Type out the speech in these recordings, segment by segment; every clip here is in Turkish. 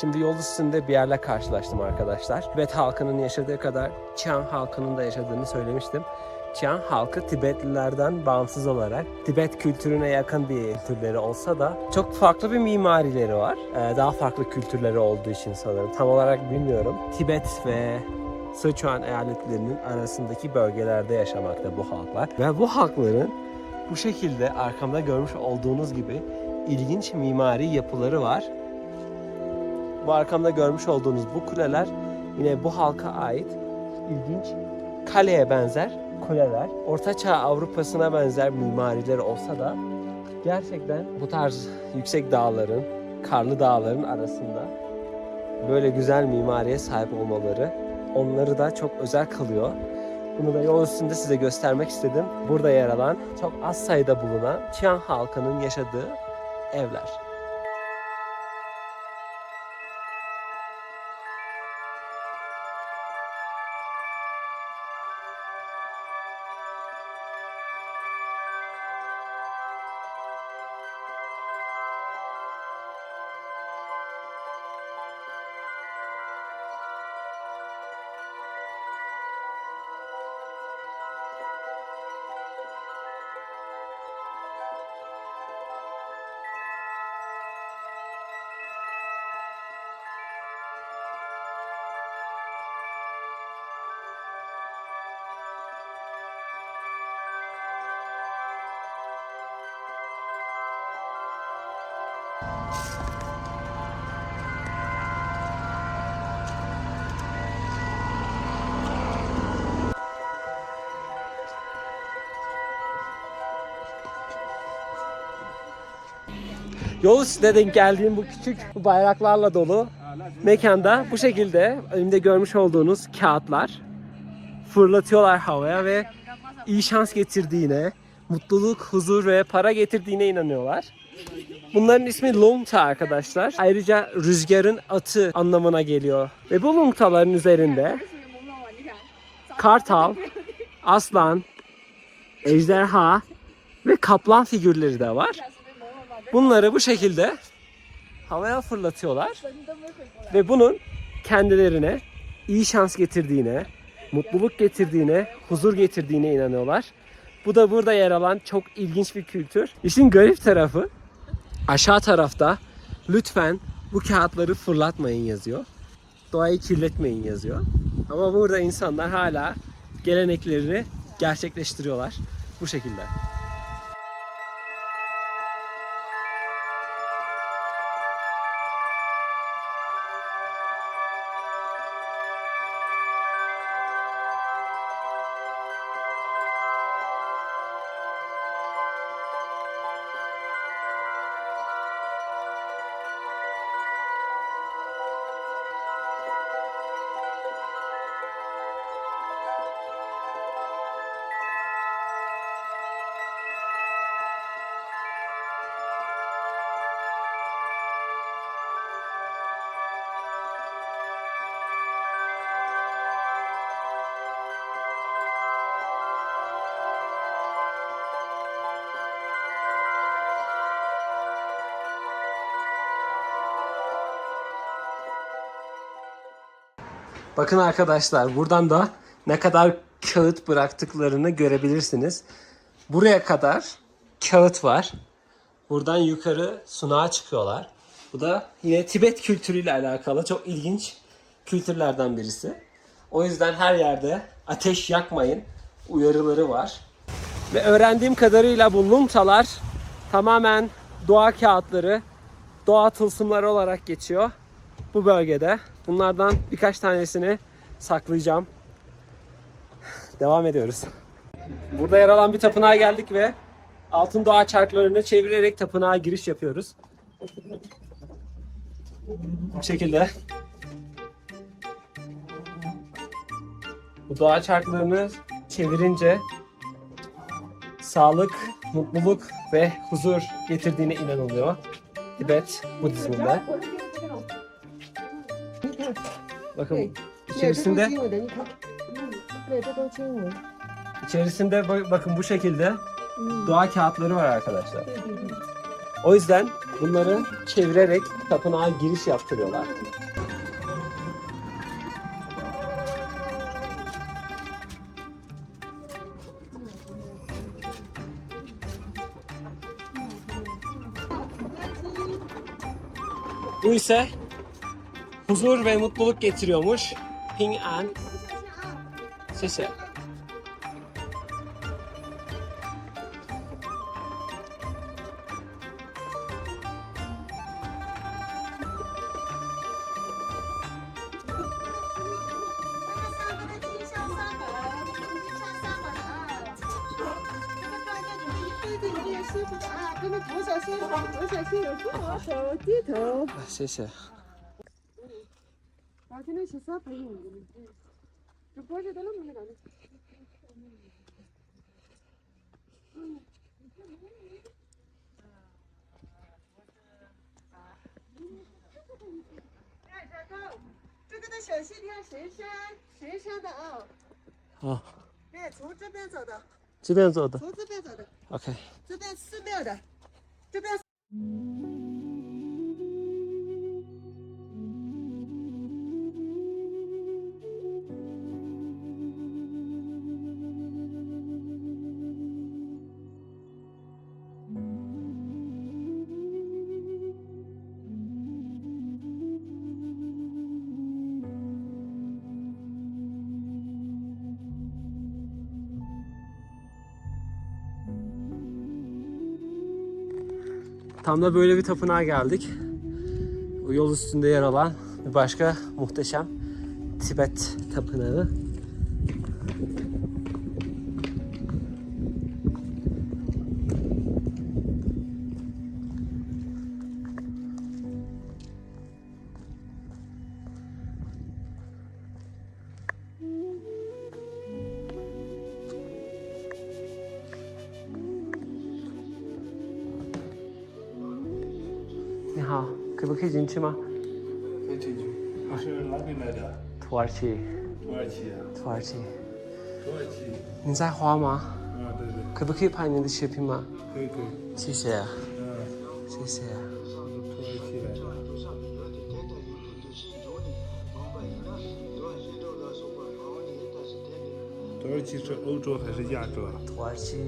Şimdi yol üstünde bir yerle karşılaştım arkadaşlar. Tibet halkının yaşadığı kadar Çiang halkının da yaşadığını söylemiştim. Çiang halkı Tibetlilerden bağımsız olarak Tibet kültürüne yakın bir kültürleri olsa da çok farklı bir mimarileri var. Ee, daha farklı kültürleri olduğu için sanırım. Tam olarak bilmiyorum. Tibet ve Sichuan eyaletlerinin arasındaki bölgelerde yaşamakta bu halklar. Ve bu halkların bu şekilde arkamda görmüş olduğunuz gibi ilginç mimari yapıları var. Bu arkamda görmüş olduğunuz bu kuleler yine bu halka ait ilginç kaleye benzer kuleler. Ortaçağ Avrupa'sına benzer mimarileri olsa da gerçekten bu tarz yüksek dağların, karlı dağların arasında böyle güzel mimariye sahip olmaları onları da çok özel kılıyor. Bunu da yol üstünde size göstermek istedim. Burada yer alan çok az sayıda bulunan Çiang halkının yaşadığı evler. Yol üstünde denk geldiğim bu küçük bayraklarla dolu mekanda bu şekilde önümde görmüş olduğunuz kağıtlar fırlatıyorlar havaya ve iyi şans getirdiğine, mutluluk, huzur ve para getirdiğine inanıyorlar. Bunların ismi Lungta arkadaşlar. Ayrıca rüzgarın atı anlamına geliyor. Ve bu Lungtaların üzerinde kartal, aslan, ejderha ve kaplan figürleri de var. Bunları bu şekilde havaya fırlatıyorlar ve bunun kendilerine iyi şans getirdiğine, mutluluk getirdiğine, huzur getirdiğine inanıyorlar. Bu da burada yer alan çok ilginç bir kültür. İşin garip tarafı aşağı tarafta lütfen bu kağıtları fırlatmayın yazıyor. Doğayı kirletmeyin yazıyor. Ama burada insanlar hala geleneklerini gerçekleştiriyorlar bu şekilde. Bakın arkadaşlar buradan da ne kadar kağıt bıraktıklarını görebilirsiniz. Buraya kadar kağıt var. Buradan yukarı sunağa çıkıyorlar. Bu da yine Tibet kültürüyle alakalı çok ilginç kültürlerden birisi. O yüzden her yerde ateş yakmayın uyarıları var. Ve öğrendiğim kadarıyla bu lumtalar tamamen doğa kağıtları, doğa tılsımları olarak geçiyor bu bölgede. Bunlardan birkaç tanesini saklayacağım. Devam ediyoruz. Burada yer alan bir tapınağa geldik ve altın doğa çarklarını çevirerek tapınağa giriş yapıyoruz. Bu şekilde. Bu doğa çarklarını çevirince sağlık, mutluluk ve huzur getirdiğine inanılıyor. Tibet Budizminde. Bakın içerisinde 对，这都是经文的，你看，嗯，对，这都经文， içerisinde ba- bakın bu şekilde 嗯， doğa kağıtları var arkadaşlar. 对对对， O yüzden bunları çevirerek tapınağa giriş yaptırıyorlar. Bu ise huzur ve mutluluk getiriyormuş. Ping An. Sesi. 金这个的小西天神山，神山的啊，好，对，从这边走的，这边走的。从这边走的，OK。这边寺庙的，这边 Tam da böyle bir tapınağa geldik. Bu yol üstünde yer alan bir başka muhteşem Tibet tapınağı. 可不可以进去吗？可以进去。你是哪里来的？土耳其，土耳其啊，土耳其。土耳其。你在花吗？啊，对对，可不可以拍你的视频吗？可以可以。谢谢，嗯，谢谢。土耳其来的。土耳其是欧洲还是亚洲啊？土耳其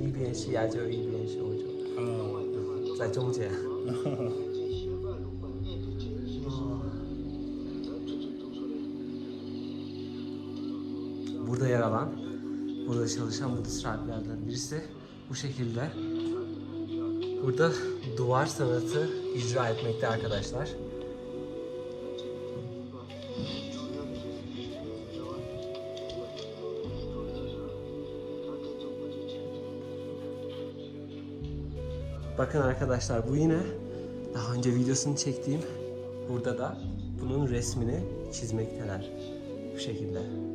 一边是亚洲，一边是欧洲，嗯，在中间。burada çalışan Budist rahiplerden birisi bu şekilde burada duvar sanatı icra etmekte arkadaşlar. Bakın arkadaşlar bu yine daha önce videosunu çektiğim burada da bunun resmini çizmekteler. Bu şekilde.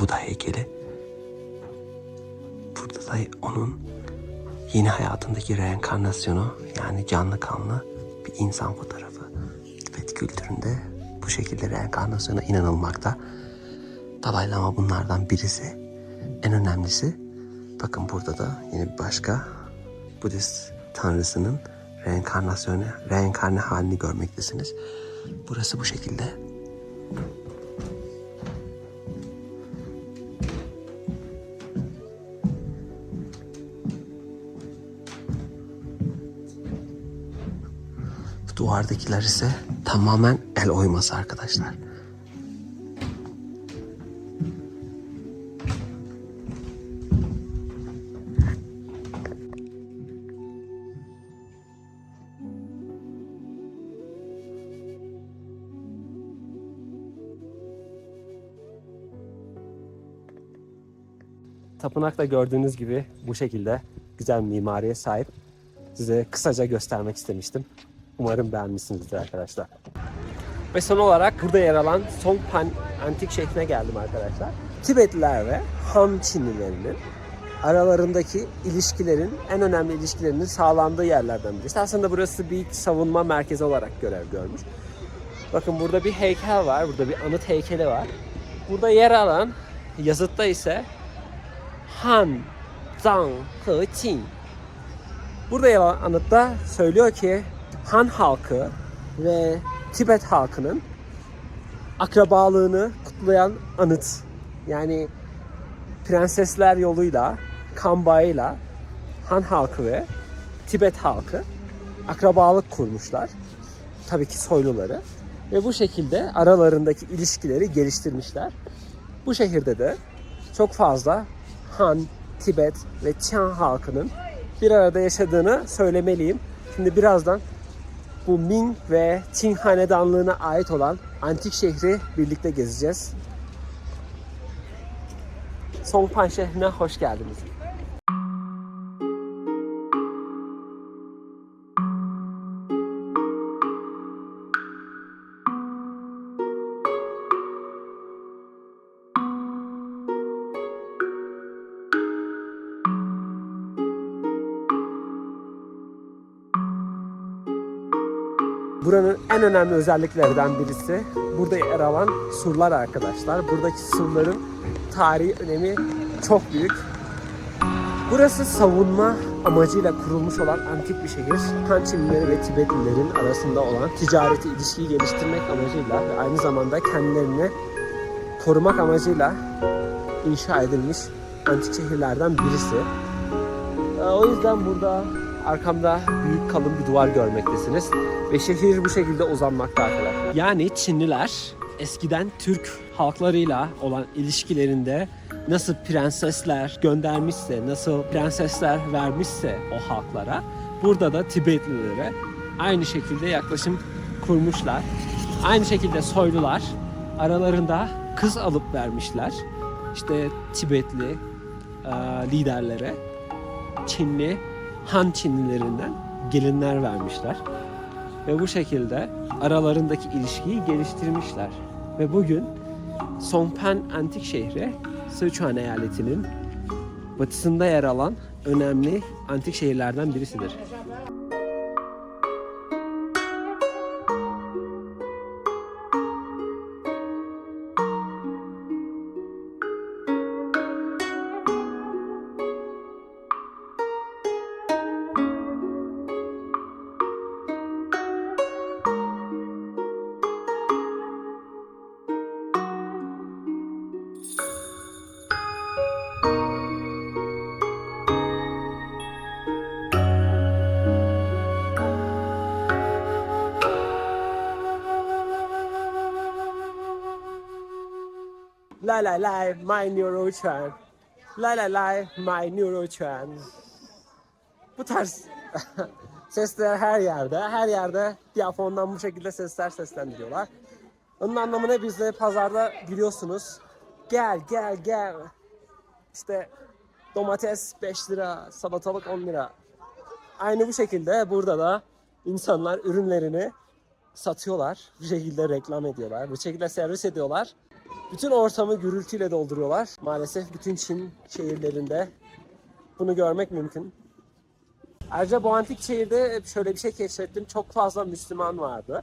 Buda heykeli. Burada da onun yeni hayatındaki reenkarnasyonu yani canlı kanlı bir insan fotoğrafı. Tibet kültüründe bu şekilde reenkarnasyona inanılmakta. Dalai Lama bunlardan birisi. En önemlisi bakın burada da yine bir başka Budist tanrısının reenkarnasyonu, reenkarne halini görmektesiniz. Burası bu şekilde. Duvardakiler ise tamamen el oyması arkadaşlar. Tapınak da gördüğünüz gibi bu şekilde güzel mimariye sahip. Size kısaca göstermek istemiştim. Umarım beğenmişsinizdir arkadaşlar. Ve son olarak burada yer alan Songpan antik şehrine geldim arkadaşlar. Tibetliler ve Han Çinlilerinin aralarındaki ilişkilerin en önemli ilişkilerinin sağlandığı yerlerden birisi. Aslında burası bir savunma merkezi olarak görev görmüş. Bakın burada bir heykel var, burada bir anıt heykeli var. Burada yer alan yazıtta ise Han, Zhang ve Qin. Burada yer alan anıtta söylüyor ki Han halkı ve Tibet halkının akrabalığını kutlayan anıt. Yani prensesler yoluyla, kan bağıyla Han halkı ve Tibet halkı akrabalık kurmuşlar. Tabii ki soyluları. Ve bu şekilde aralarındaki ilişkileri geliştirmişler. Bu şehirde de çok fazla Han, Tibet ve Çin halkının bir arada yaşadığını söylemeliyim. Şimdi birazdan bu Ming ve Qing hanedanlığına ait olan antik şehri birlikte gezeceğiz. Songpan şehrine hoş geldiniz. En önemli özelliklerinden birisi burada yer alan surlar arkadaşlar. Buradaki surların tarihi önemi çok büyük. Burası savunma amacıyla kurulmuş olan antik bir şehir. Han Çinlileri ve Tibetlilerin arasında olan ticareti, ilişkiyi geliştirmek amacıyla ve aynı zamanda kendilerini korumak amacıyla inşa edilmiş antik şehirlerden birisi. Ee, O yüzden burada arkamda büyük kalın bir duvar görmektesiniz. Ve şehir bu şekilde uzanmakta arkadaşlar. Yani Çinliler eskiden Türk halklarıyla olan ilişkilerinde nasıl prensesler göndermişse, nasıl prensesler vermişse o halklara burada da Tibetlilere aynı şekilde yaklaşım kurmuşlar. Aynı şekilde soylular aralarında kız alıp vermişler. İşte Tibetli e, liderlere Çinli Han Çinlilerinden gelinler vermişler. Ve bu şekilde aralarındaki ilişkiyi geliştirmişler. Ve bugün Songpan antik şehri Sichuan eyaletinin batısında yer alan önemli antik şehirlerden birisidir. Lay lay my neurochuan. Lay lay lay my neurochuan. Bu tarz sesler her yerde, her yerde diyafondan bu şekilde sesler seslendiriyorlar. Onun anlamı biz de pazarda biliyorsunuz. Gel gel gel. İşte domates 5 lira, salatalık 10 lira. Aynı bu şekilde burada da insanlar ürünlerini satıyorlar. Bu şekilde reklam ediyorlar. Bu şekilde servis ediyorlar. Bütün ortamı gürültüyle dolduruyorlar. Maalesef bütün Çin şehirlerinde bunu görmek mümkün. Ayrıca bu antik şehirde şöyle bir şey keşfettim. Çok fazla Müslüman vardı.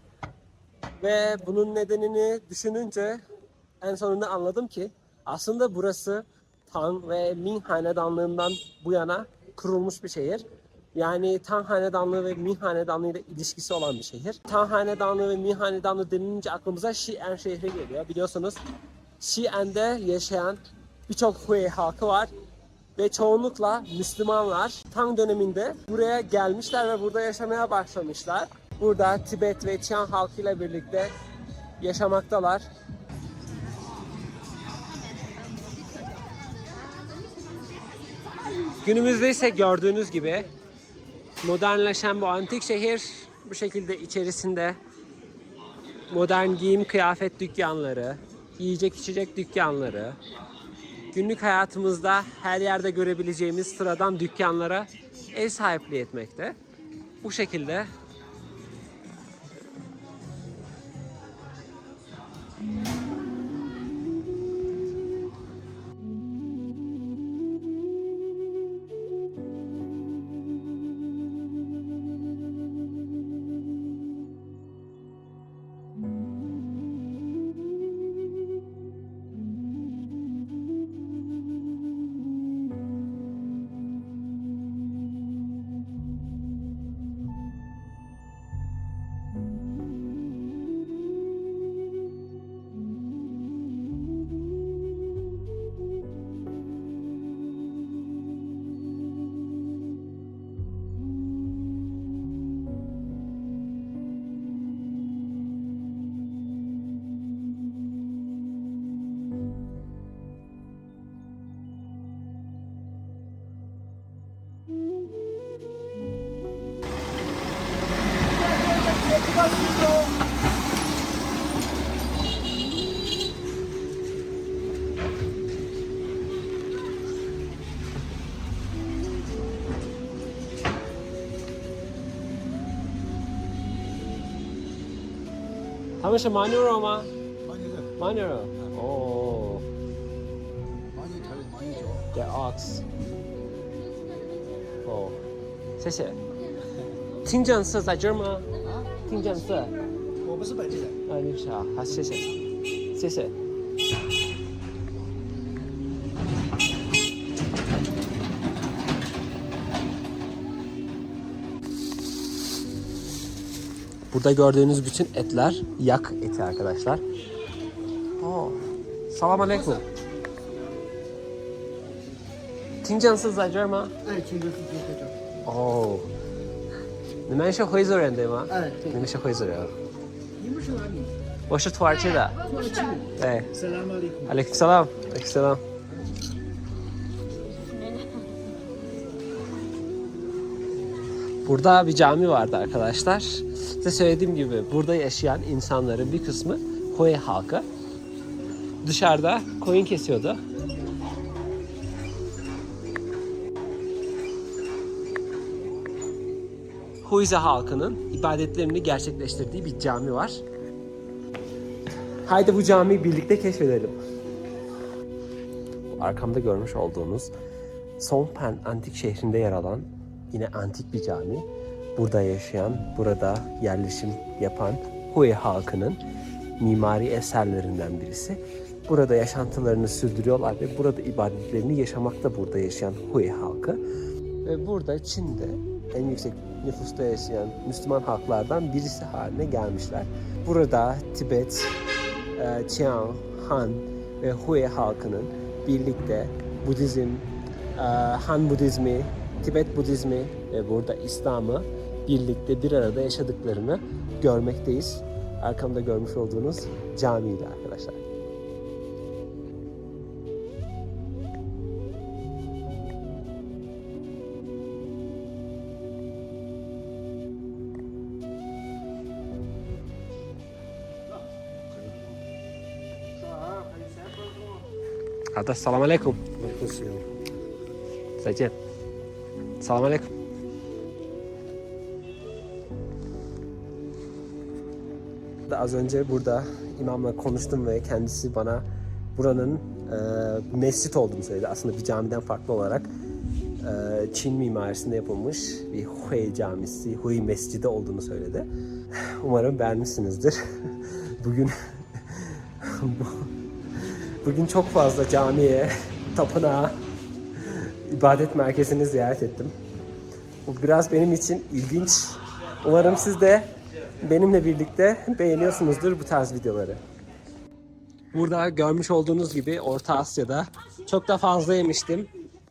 Ve bunun nedenini düşününce en sonunda anladım ki aslında burası Tang ve Ming hanedanlığından bu yana kurulmuş bir şehir. Yani Tang hanedanlığı ve Ming hanedanlığı ile ilişkisi olan bir şehir. Tang hanedanlığı ve Ming hanedanlığı denilince aklımıza Xi'an şehri geliyor. Biliyorsunuz Xi'an'de yaşayan birçok Hui halkı var ve çoğunlukla Müslümanlar Tang döneminde buraya gelmişler ve burada yaşamaya başlamışlar. burada Tibet ve Çin halkıyla birlikte yaşamaktalar. Günümüzde ise gördüğünüz gibi modernleşen bu antik şehir bu şekilde içerisinde modern giyim kıyafet dükkanları, yiyecek içecek dükkanları, günlük hayatımızda her yerde görebileceğimiz sıradan dükkanlara ev sahipliği etmekte. Bu şekilde 他们是 manual 吗牦牛的，？manual 哦牦牛头，牦牛脚。，the ox 哦，谢谢。听证是在这儿吗？啊，听证是。我不是本地人。啊，你不是啊，好，谢谢，谢谢。Burada gördüğünüz bütün etler yak eti arkadaşlar. Oo. Selam aleyküm. 听证是在这儿吗？哎，听着是这个叫。哦，你们是回族人对吗？哎，对你。们是回族人。你们是哪里？我是土耳其的。土耳其。对。 Selam aleyküm. Aleykümselam. Aleykümselam. Burada bir cami vardı arkadaşlar. Size söylediğim gibi burada yaşayan insanların bir kısmı Hui halkı. Dışarıda koyun kesiyordu. Huize halkının ibadetlerini gerçekleştirdiği bir cami var. Haydi bu camiyi birlikte keşfedelim. Arkamda görmüş olduğunuz Songpan antik şehrinde yer alan yine antik bir cami. Burada yaşayan, burada yerleşim yapan Hui halkının mimari eserlerinden birisi. Burada yaşantılarını sürdürüyorlar ve burada ibadetlerini yaşamakta burada yaşayan Hui halkı. Ve burada Çin'de en yüksek nüfusta yaşayan Müslüman halklardan birisi haline gelmişler. Burada Tibet, e, Chiang, Han ve Hui halkının birlikte Budizm, e, Han Budizmi, Tibet Budizmi ve burada İslam'ı birlikte bir arada yaşadıklarını görmekteyiz. Arkamda görmüş olduğunuz camiydi arkadaşlar. Hadi selamun aleyküm. 再见。Selam aleyküm. Az önce burada imamla konuştum ve kendisi bana buranın e, mescit olduğunu söyledi. Aslında bir camiden farklı olarak e, Çin mimarisinde yapılmış bir Hui camisi, Hui mescidi olduğunu söyledi. Umarım beğenmişsinizdir. Bugün bu- bugün çok fazla camiye, tapınağa, ibadet merkezini ziyaret ettim. Bu biraz benim için ilginç. Umarım siz de benimle birlikte beğeniyorsunuzdur bu tarz videoları. Burada görmüş olduğunuz gibi Orta Asya'da çok da fazla yemiştim.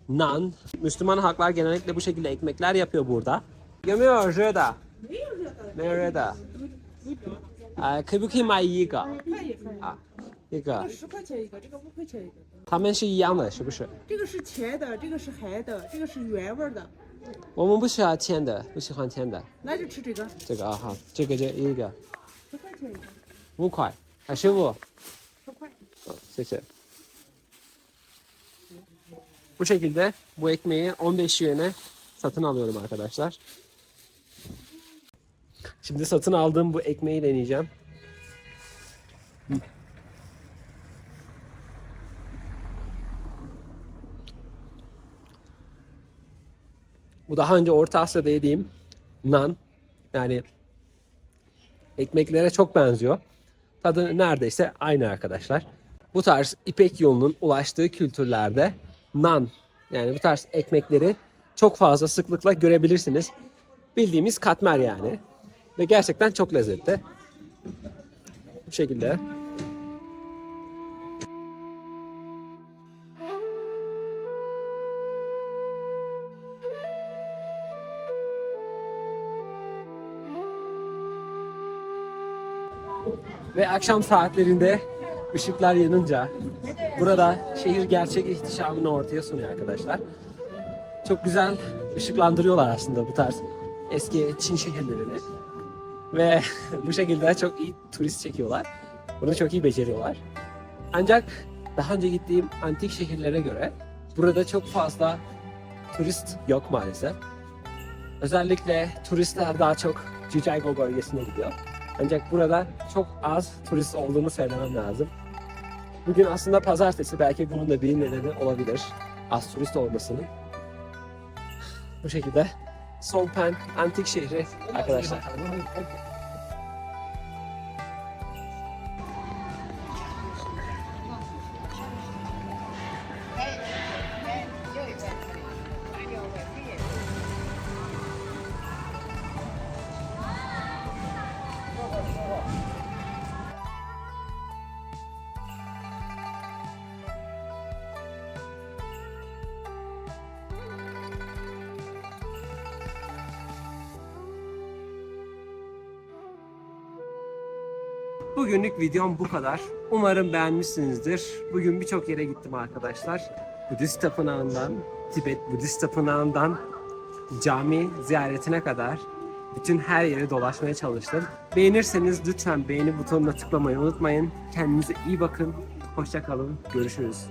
Nan. Müslüman halklar genellikle bu şekilde ekmekler yapıyor burada. Yemiyor Röda. Ne Röda? Kıbıkı mai yiga. Yiga. 不可以买一个可以可以，啊？一个，十块钱一个，这个五块钱一个。它们是一样的，是不是？这个是甜的，这个是咸的，这个是原味儿的，我们不喜欢甜的，不喜欢甜的。那就吃这个，这个啊好，这个就一个十块钱一个，五块，还是五？十块。Tamam, Seçelim. Bu şekilde bu ekmeği 15 yene satın alıyorum arkadaşlar. Şimdi satın aldığım bu ekmeği deneyeceğim. Bu daha önce Orta Asya'da yediğim nan. Yani ekmeklere çok benziyor. Tadı neredeyse aynı arkadaşlar. Bu tarz İpek yolunun ulaştığı kültürlerde nan yani bu tarz ekmekleri çok fazla sıklıkla görebilirsiniz. Bildiğimiz katmer yani. Ve gerçekten çok lezzetli. Bu şekilde. Ve akşam saatlerinde ışıklar yanınca burada şehir gerçek ihtişamını ortaya sunuyor arkadaşlar. Çok güzel ışıklandırıyorlar aslında bu tarz eski Çin şehirlerini. Ve bu şekilde çok iyi turist çekiyorlar. Bunu çok iyi beceriyorlar. Ancak daha önce gittiğim antik şehirlere göre burada çok fazla turist yok maalesef. Özellikle turistler daha çok Jiuzhaigou bölgesine gidiyor. Ancak burada çok az turist olduğunu söylemem lazım. Bugün aslında pazartesi belki bunun da bir nedeni olabilir. Az turist olmasının. Bu şekilde Songpan antik şehri arkadaşlar. Bugünlük videom bu kadar. Umarım beğenmişsinizdir. Bugün birçok yere gittim arkadaşlar. Budist tapınağından, Tibet Budist tapınağından cami ziyaretine kadar bütün her yeri dolaşmaya çalıştım. Beğenirseniz lütfen beğeni butonuna tıklamayı unutmayın. Kendinize iyi bakın. Hoşça kalın. Görüşürüz.